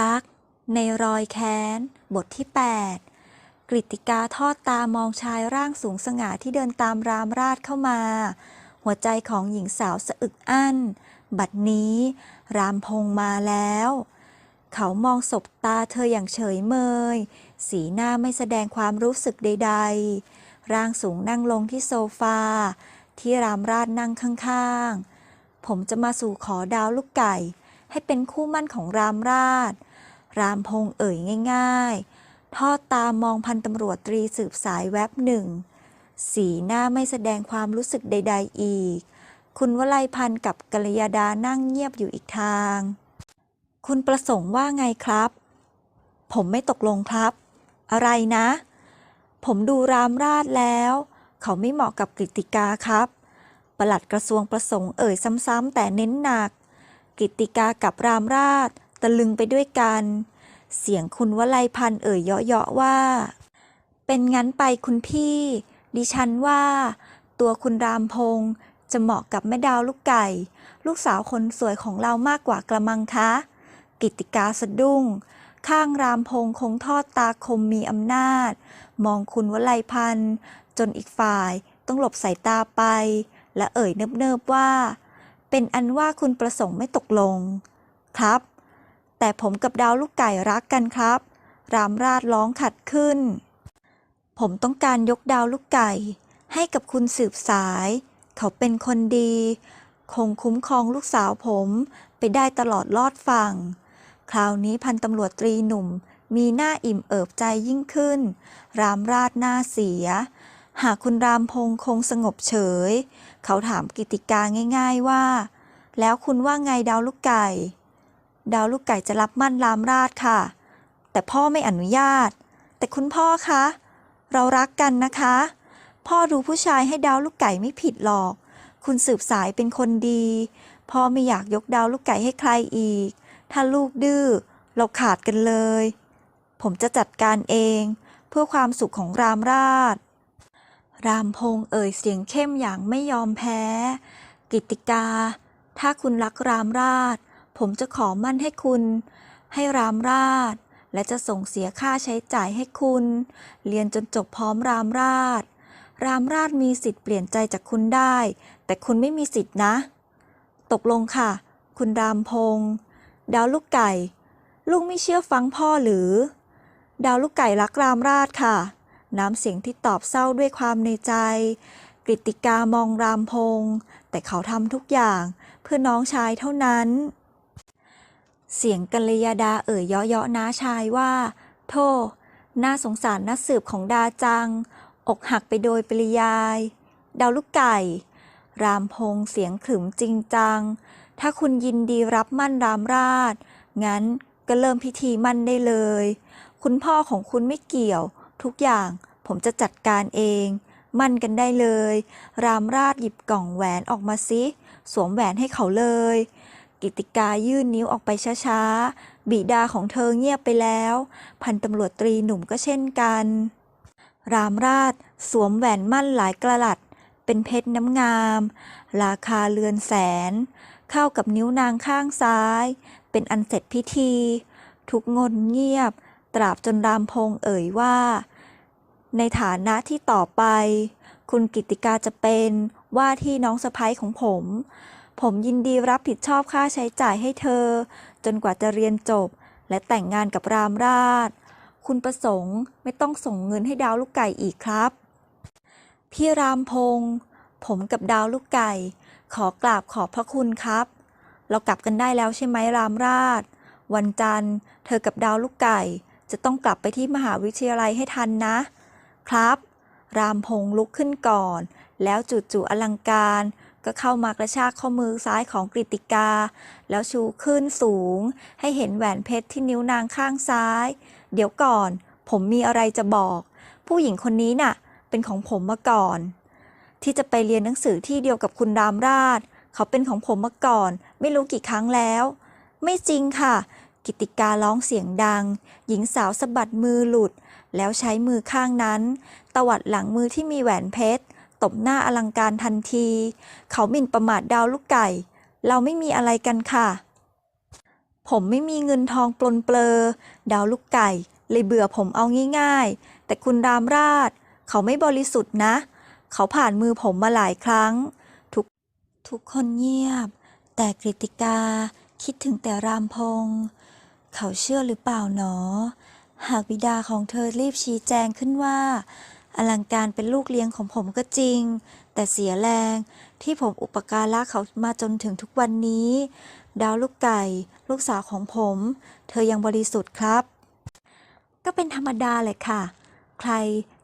รัก ในรอยแค้น บทที่ 8 กริติกาทอดตามองชายร่างสูงสง่าที่เดินตามรามราชเข้ามา หัวใจของหญิงสาวสะอึกอั้น บัดนี้ รามพงมาแล้ว เขามองศบตาเธออย่างเฉยเมย สีหน้าไม่แสดงความรู้สึกใด ๆ ร่างสูงนั่งลงที่โซฟา ที่รามราชนั่งข้างๆ ผมจะมาสู่ขอดาวลูกไก่ ให้เป็นคู่มั่นของรามราช รามพงษ์เอ่ยง่ายๆ ทอดตามองพันตำรวจตรีสืบสายแวบหนึ่ง สีหน้าไม่แสดงความรู้สึกใด ๆ อีก คุณวลัยพันธ์กับกัลยาดานั่งเงียบอยู่อีกทาง คุณประสงค์ว่าไงครับ ผมไม่ตกลงครับ อะไรนะ ผมดูรามราชแล้ว เขาไม่เหมาะกับกฤติกาครับปลัดกระทรวงประสงค์เอ่ยซ้ำๆแต่เน้นหนัก กิติกากับรามราช ตะลึงไปด้วยกัน เสียงคุณวลัยพันธ์เอ่ยเยาะๆว่า เป็นงั้นไปคุณพี่ ดิฉันว่า ตัวคุณรามพงษ์จะเหมาะกับแม่ดาวลูกไก่ ลูกสาวคนสวยของเรามากกว่ากระมังคะ กิตติกาสะดุ้ง ข้างรามพงษ์คงทอดตาคมมีอำนาจ มองคุณวลัยพันธ์จนอีกฝ่ายต้องหลบสายตาไป และเอ่ยเนิบๆว่า เป็นอันว่าคุณประสงค์ไม่ตกลง ครับ แต่ผมกับดาวลูกไก่รักกันครับ รามราชร้องขัดขึ้น ผมต้องการยกดาวลูกไก่ ให้กับคุณสืบสาย เขาเป็นคนดี คงคุ้มครองลูกสาวผมไปได้ตลอดลอดฝั่ง คราวนี้พันตำรวจตรีหนุ่มมีหน้าอิ่มเอิบใจยิ่งขึ้น รามราชหน้าเสีย หากคุณรามพงคงสงบเฉย เขาถามกิติกาง่ายๆว่า แล้วคุณว่าไงดาวลูกไก่ ดาวลูกไก่จะรับมั่นรามราชค่ะ แต่พ่อไม่อนุญาต แต่คุณพ่อคะ เรารักกันนะคะ พ่อดูผู้ชายให้ดาวลูกไก่ไม่ผิดหรอก คุณสืบสายเป็นคนดี พ่อไม่อยากยกดาวลูกไก่ให้ใครอีก ถ้าลูกดื้อเราขาดกันเลย ผมจะจัดการเอง เพื่อความสุขของรามราช รามพงษ์เอ่ยเสียงเข้มอย่างไม่ยอมแพ้ กิติกา ถ้าคุณรักรามราช ผมจะขอมั่นให้คุณ ให้รามราช และจะส่งเสียค่าใช้จ่ายให้คุณ เรียนจนจบพร้อมรามราช รามราชมีสิทธิ์เปลี่ยนใจจากคุณได้ แต่คุณไม่มีสิทธินะ ตกลงค่ะ คุณรามพงษ์ดาวลูกไก่ ลูกไม่เชื่อฟังพ่อหรือ ดาวลูกไก่รักรามราชค่ะ น้ำเสียงที่ตอบเศร้าด้วยความในใจ กริติกามองรามพงษ์แต่เขาทำทุกอย่างเพื่อน้องชายเท่านั้น เสียงกัลยาดาเอ่ยเยาะๆน้าชายว่า โทษน่าสงสารนักสืบของดาจัง อกหักไปโดยปริยาย ดาวลูกไก่ รามพงษ์เสียงขรึมจริงจัง ถ้าคุณยินดีรับมั่นรามราช งั้นก็เริ่มพิธีมั่นได้เลย คุณพ่อของคุณไม่เกี่ยว ทุกอย่างผมจะจัดการเอง มั่นกันได้เลย รามราชหยิบกล่องแหวนออกมาสิสวมแหวนให้เขาเลย กิติกายื่นนิ้วออกไปช้าๆ บิดาของเธอเงียบไปแล้ว พันตำรวจตรีหนุ่มก็เช่นกัน รามราชสวมแหวนมั่นหลายกระลัด เป็นเพชรน้ำงาม ราคาเรือนแสน เข้ากับนิ้วนางข้างซ้าย เป็นอันเสร็จพิธี ทุกงนเงียบ ตราบจนรามพงเอ่ยว่า ในฐานะที่ต่อไป คุณกิติกาจะเป็นว่าที่น้องสะพ้ยของผม ผมยินดีรับผิดชอบค่าใช้จ่ายให้เธอ จนกว่าจะเรียนจบ และแต่งงานกับรามราช คุณประสงค์ไม่ต้องส่งเงินให้ดาวลูกไก่อีกครับ พี่รามพงษ์ผมกับดาวลูกไก่ ขอกราบขอบพระคุณครับ เรากลับกันได้แล้วใช่ไหมรามราช วันจันทร์ เธอกับดาวลูกไก่ จะต้องกลับไปที่มหาวิทยาลัยให้ทันนะ ครับ รามพงษ์ลุกขึ้นก่อน แล้วจู่ๆอลังการ ก็เข้ามากระชากข้อมือซ้ายของกริติกา แล้วชูขึ้นสูง ให้เห็นแหวนเพชรที่นิ้วนางข้างซ้าย เดี๋ยวก่อน ผมมีอะไรจะบอก ผู้หญิงคนนี้น่ะ เป็นของผมมาก่อน ที่จะไปเรียนหนังสือที่เดียวกับคุณรามราช เขาเป็นของผมมาก่อน ไม่รู้กี่ครั้งแล้ว ไม่จริงค่ะ กิติการ้องเสียงดัง หญิงสาวสะบัดมือหลุด แล้วใช้มือข้างนั้น ตวัดหลังมือที่มีแหวนเพชร ตบหน้าอลังการทันที เขาหมิ่นประมาทดาวลูกไก่ เราไม่มีอะไรกันค่ะ ผมไม่มีเงินทองปลนเปลอ ดาวลูกไก่ เลยเบื่อผมเอาง่ายๆ แต่คุณรามราช เขาไม่บริสุทธิ์นะ เขาผ่านมือผมมาหลายครั้ง ทุกทุกคนเงียบ แต่กฤติกา คิดถึงแต่รามพงษ์เขาเชื่อหรือเปล่าหนอ หากบิดาของเธอรีบชี้แจงขึ้นว่า อลังการเป็นลูกเลี้ยงของผมก็จริง แต่เสียแรงที่ผมอุปการะเขามาจนถึงทุกวันนี้ ดาวลูกไก่ ลูกสาวของผม เธอยังบริสุทธิ์ครับ ก็เป็นธรรมดาแหละค่ะ ใคร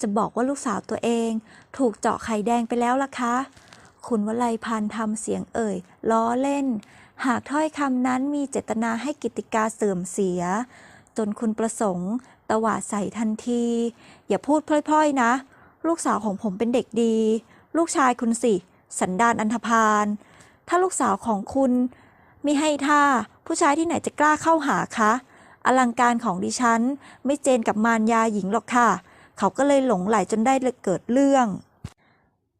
จะบอกว่าลูกสาวตัวเอง ถูกเจาะไข่แดงไปแล้วล่ะคะ คุณวลัยพันธ์ทำเสียงเอ่ยล้อเล่น หากถ้อยคำนั้นมีเจตนาให้กิติกาเสื่อมเสีย จนคุณประสงค์ตวาดใส่ทันที อย่าพูดพล่อยๆนะ ลูกสาวของผมเป็นเด็กดี ลูกชายคุณสิ สันดานอันธพาลถ้าลูกสาวของคุณม่ให้ท่า ผู้ชายที่ไหนจะกล้าเข้าหาคะ อลังการของดิฉัน ไม่เจนกับมารยาหญิงหรอกค่ะ เขาก็เลยหลงไหลจนได้เกิดเรื่อง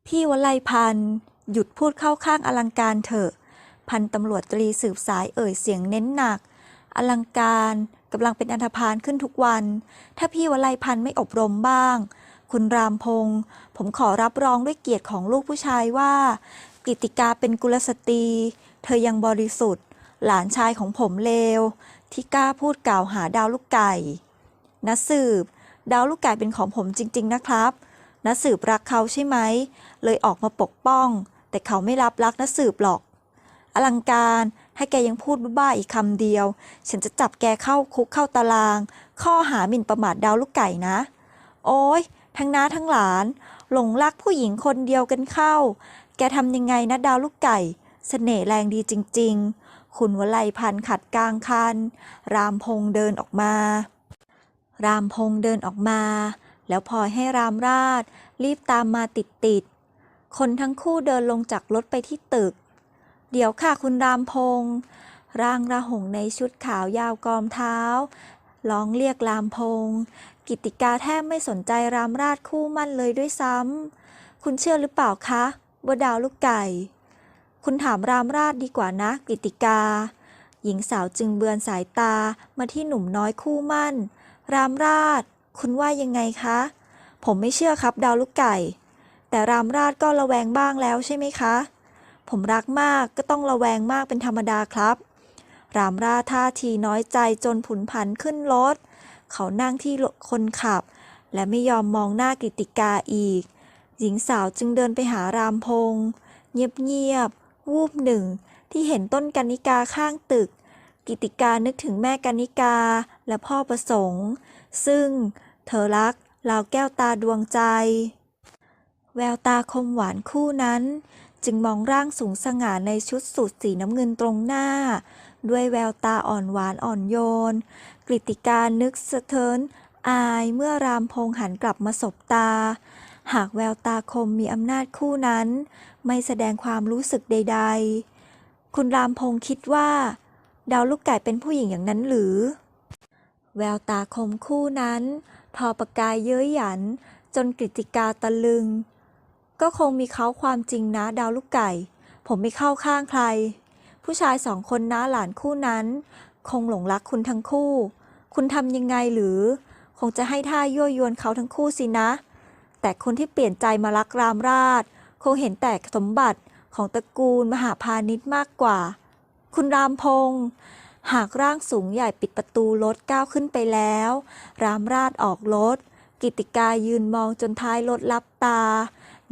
พี่วลัยพันธ์หยุดพูดเข้าข้างอลังการเถอะ พันตำรวจตรีสืบสายเอ่ยเสียงเน้นหนัก อลังการกำลังเป็นอันธพาลขึ้นทุกวัน ถ้าพี่วลัยพันธ์ไม่อบรมบ้าง คุณรามพงษ์ผมขอรับรองด้วยเกียรติของลูกผู้ชายว่า กิติกาเป็นกุลสตรี เธอยังบริสุทธิ์ หลานชายของผมเลว ที่กล้าพูดกล่าวหาดาวลูกไก่นะสืบ ดาวลูกไก่เป็นของผมจริง ๆ นะครับนะสืบรักเขาใช่ไหม เลยออกมาปกป้อง แต่เขาไม่รับรักนะสืบหรอก อลังการ ให้แกยังพูดบ้าๆอีกคำเดียว ฉันจะจับแกเข้าคุกเข้าตาราง ข้อหาหมิ่นประมาทดาวลูกไก่นะ โอ้ยทั้งน้าทั้งหลาน หลงรักผู้หญิงคนเดียวกันเข้า แกทำยังไงนะดาวลูกไก่เสน่ห์แรงดีจริง ๆ คุณวลัยพันขัดกลางคัน รามพงษ์เดินออกมา รามพงษ์เดินออกมา แล้วพลอยให้รามราช รีบตามมาติดๆคนทั้งคู่เดินลงจากรถไปที่ตึก เดี๋ยวค่ะคุณรามพงษ์ร่างระหงในชุดขาวยาวกอมเท้า ร้องเรียกรามพงษ์กิติกาแทบไม่สนใจรามราชคู่มั่นเลยด้วยซ้ำ คุณเชื่อหรือเปล่าคะว่าดาวลูกไก่ คุณถามรามราชดีกว่านะ กิตติกา หญิงสาวจึงเบือนสายตามาที่หนุ่มน้อยคู่มั่น รามราช คุณว่ายังไงคะ ผมไม่เชื่อครับดาวลูกไก่ แต่รามราชก็ระแวงบ้างแล้วใช่ไหมคะ ผมรักมากก็ต้องระแวงมากเป็นธรรมดาครับ รามราชท่าทีน้อยใจจนผุนผันขึ้นรถ เขานั่งที่คนขับ และไม่ยอมมองหน้ากิตติกาอีก หญิงสาวจึงเดินไปหารามพงษ์เงียบๆวูบหนึ่ง ที่เห็นต้นกานิกาข้างตึก กิติกานึกถึงแม่กานิกาและพ่อประสงค์ ซึ่งเธอรักราวแก้วตาดวงใจ แววตาคมหวานคู่นั้น จึงมองร่างสูงสง่าในชุดสูทสีน้ำเงินตรงหน้า ด้วยแววตาอ่อนหวานอ่อนโยนกฤติการนึกสะเทินอายเมื่อรามพงหันกลับมาสบตา หากแววตาคมมีอำนาจคู่นั้น ไม่แสดงความรู้สึกใด ๆ คุณรามพงคิดว่า ดาวลูกไก่เป็นผู้หญิงอย่างนั้นหรือ แววตาคมคู่นั้น ทอประกายเย้ยหยัน จนกฤติกาตะลึง ก็คงมีเขาความจริงนะดาวลูกไก่ ผมไม่เข้าข้างใคร ผู้ชายสองคนน้าหลานคู่นั้น คงหลงรักคุณทั้งคู่ คุณทำยังไงหรือ คงจะให้ท่ายั่วยวนเขาทั้งคู่สินะ แต่คนที่เปลี่ยนใจมารักรามราช คงเห็นแต่สมบัติของตระกูลมหาพาณิชย์มากกว่า คุณรามพงษ์หากร่างสูงใหญ่ปิดประตูรถก้าวขึ้นไปแล้ว รามราชออกรถ กิติกายืนมองจนท้ายรถลับตา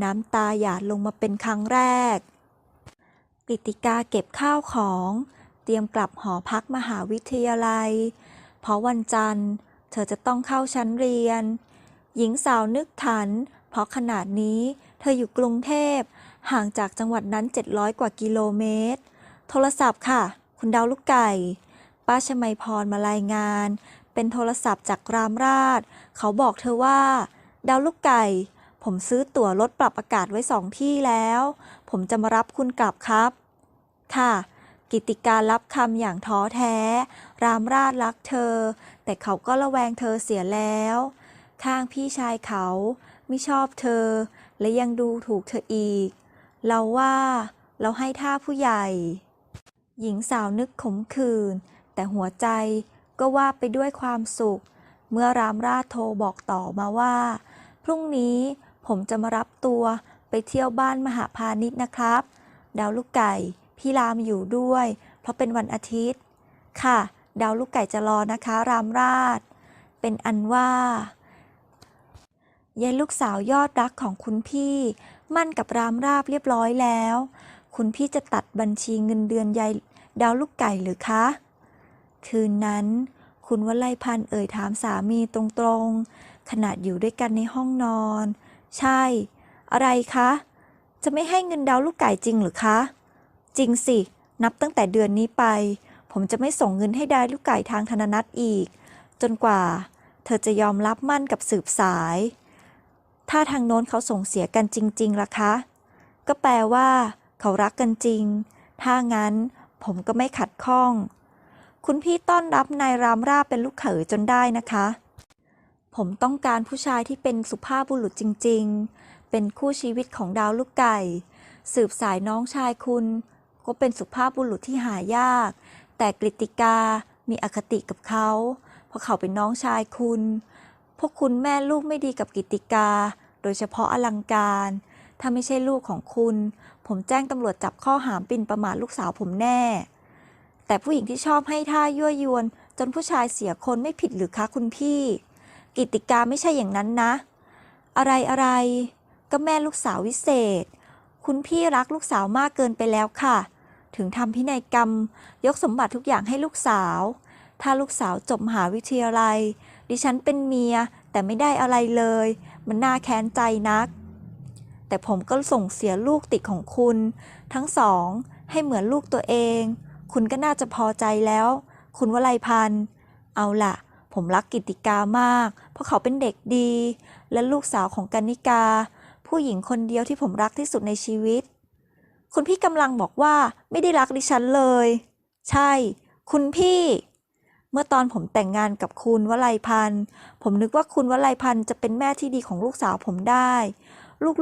น้ำตาหยาดลงมาเป็นครั้งแรก กิติกาเก็บข้าวของ เตรียมกลับหอพักมหาวิทยาลัย เพราะวันจันทร์ เธอจะต้องเข้าชั้นเรียน หญิงสาวนึกถัน เพราะขนาดนี้เธออยู่กรุงเทพ ห่างจากจังหวัดนั้น 700 กว่ากิโลเมตร โทรศัพท์ค่ะ คุณดาวลูกไก่ ป้าชมัยพรมารายงาน เป็นโทรศัพท์จากรามราช เขาบอกเธอว่า ดาวลูกไก่ ผมซื้อตั๋วรถปรับอากาศไว้สองที่แล้ว ผมจะมารับคุณกลับครับ ค่ะ กิติการรับคำอย่างท้อแท้ รามราชรักเธอ แต่เขาก็ระแวงเธอเสียแล้ว ข้างพี่ชายเขาไม่ชอบเธอ และยังดูถูกเธออีก เราว่าเราให้ท่าผู้ใหญ่ หญิงสาวนึกขมขื่นแต่แต่หัวใจ ก็ว่าไปด้วยความสุข เมื่อรามราชโทรบอกต่อมาว่า พรุ่งนี้ผมจะมารับตัวไปเที่ยวบ้านมหาพาณิชย์นะครับ ดาวลูกไก่ พี่รามอยู่ด้วย เพราะเป็นวันอาทิตย์ ค่ะ ดาวลูกไก่จะรอนะคะ รามราช เป็นอันว่ายายลูกสาวยอดรักของคุณพี่ มั่นกับรามราบเรียบร้อยแล้ว คุณพี่จะตัดบัญชีเงินเดือนยายดาวลูกไก่หรือคะ คืนนั้น คุณวลัยพันธ์เอ่ยถามสามีตรงๆ ขณะอยู่ด้วยกันในห้องนอน ใช่ อะไรคะ จะไม่ให้เงินดาวลูกไก่จริงหรือคะ จริงสิ นับตั้งแต่เดือนนี้ไป ผมจะไม่ส่งเงินให้ดาวลูกไก่ทางธนนัตอีก จนกว่า เธอจะยอมรับมั่นกับสืบสาย ถ้าทางโน้นเขาส่งเสียกันจริง ๆล่ะคะ ก็แปลว่า เขารักกันจริง ถ้างั้นผมก็ไม่ขัดข้อง คุณพี่ต้อนรับนายรามราบเป็นลูกเขยจนได้นะคะ ผมต้องการผู้ชายที่เป็นสุภาพบุรุษจริง ๆ เป็นคู่ชีวิตของดาวลูกไก่ สืบสายน้องชายคุณ ก็เป็นสุภาพบุรุษที่หายาก แต่กฤติกา มีอคติกับเขา เพราะเขาเป็นน้องชายคุณ พวกคุณแม่ลูกไม่ดีกับกิติกา โดยเฉพาะอลังการ ถ้าไม่ใช่ลูกของคุณ ผมแจ้งตำรวจจับข้อหามปินประมาทลูกสาวผมแน่ แต่ผู้หญิงที่ชอบให้ท่ายั่วยวน จนผู้ชายเสียคนไม่ผิดหรือคะคุณพี่ กิติกาไม่ใช่อย่างนั้นนะ อะไรอะไรก็แม่ลูกสาววิเศษ คุณพี่รักลูกสาวมากเกินไปแล้วค่ะ ถึงทำพินัยกรรม ยกสมบัติทุกอย่างให้ลูกสาว ถ้าลูกสาวจบมหาวิทยาลัย ดิฉันเป็นเมียแต่ไม่ได้อะไรเลย มันน่าแค้นใจนัก แต่ผมก็ส่งเสียลูกติดของคุณ ทั้งสองให้เหมือนลูกตัวเอง คุณก็น่าจะพอใจแล้ว คุณวลัยพันธ์ เอาล่ะ ผมรักกิติกามาก เพราะเขาเป็นเด็กดี และลูกสาวของกันนิกา ผู้หญิงคนเดียวที่ผมรักที่สุดในชีวิต คุณพี่กำลังบอกว่าไม่ได้รักดิฉันเลย ใช่ คุณพี่ เมื่อตอนผมแต่งงานกับคุณวลัยพันธ์ ผมนึกว่าคุณวลัยพันธ์จะเป็นแม่ที่ดีของลูกสาวผมได้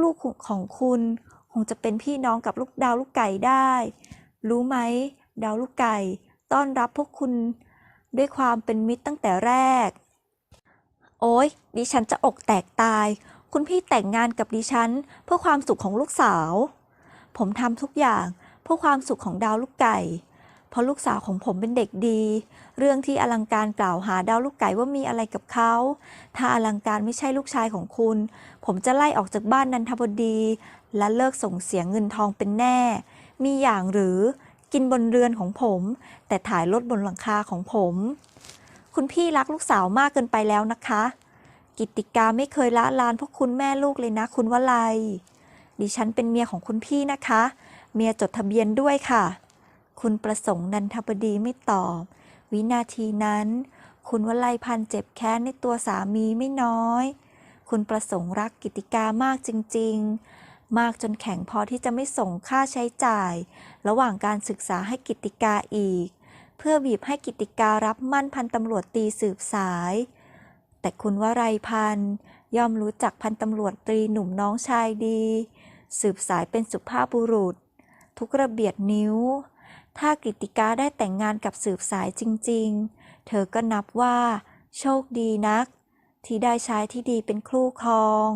ลูกๆของคุณ คงจะเป็นพี่น้องกับลูกดาวลูกไก่ได้ รู้ไหม ดาวลูกไก่ ต้อนรับพวกคุณด้วยความเป็นมิตรตั้งแต่แรก โอ้ยดิฉันจะอกแตกตาย คุณพี่แต่งงานกับดิฉัน เพื่อความสุขของลูกสาว ผมทำทุกอย่างเพื่อความสุขของดาวลูกไก่เพราะลูกสาวของผมเป็นเด็กดี เรื่องที่อลังการกล่าวหาดาวลูกไก่ว่ามีอะไรกับเขา ถ้าอลังการไม่ใช่ลูกชายของคุณ ผมจะไล่ออกจากบ้านนันทบดี และเลิกส่งเสียงเงินทองเป็นแน่ มีอย่างหรือ กินบนเรือนของผม แต่ถ่ายรถบนหลังคาของผม คุณพี่รักลูกสาวมากเกินไปแล้วนะคะ กิติกาไม่เคยละลานพวกคุณแม่ลูกเลยนะ คุณวลัย ดิฉันเป็นเมียของคุณพี่นะคะ เมียจดทะเบียนด้วยค่ะ คุณประสงค์นันทบดีไม่ตอบ วินาทีนั้น คุณวลัยพันเจ็บแค้นในตัวสามีไม่น้อย คุณประสงค์รักกิติกามากจริง ๆ มากจนแข็งพอที่จะไม่ส่งค่าใช้จ่าย ระหว่างการศึกษาให้กิติกาอีก เพื่อบีบให้กิติการับมั่นพันตำรวจตีสืบสาย แต่คุณวรัยพันธ์ย่อมรู้จักพันตำรวจตรีหนุ่มน้องชายดี สืบสายเป็นสุภาพบุรุษ ทุกระเบียดนิ้ว ถ้ากิติกาได้แต่งงานกับสืบสายจริง ๆ เธอก็นับว่า โชคดีนัก ที่ได้ชายที่ดีเป็นคู่ครอง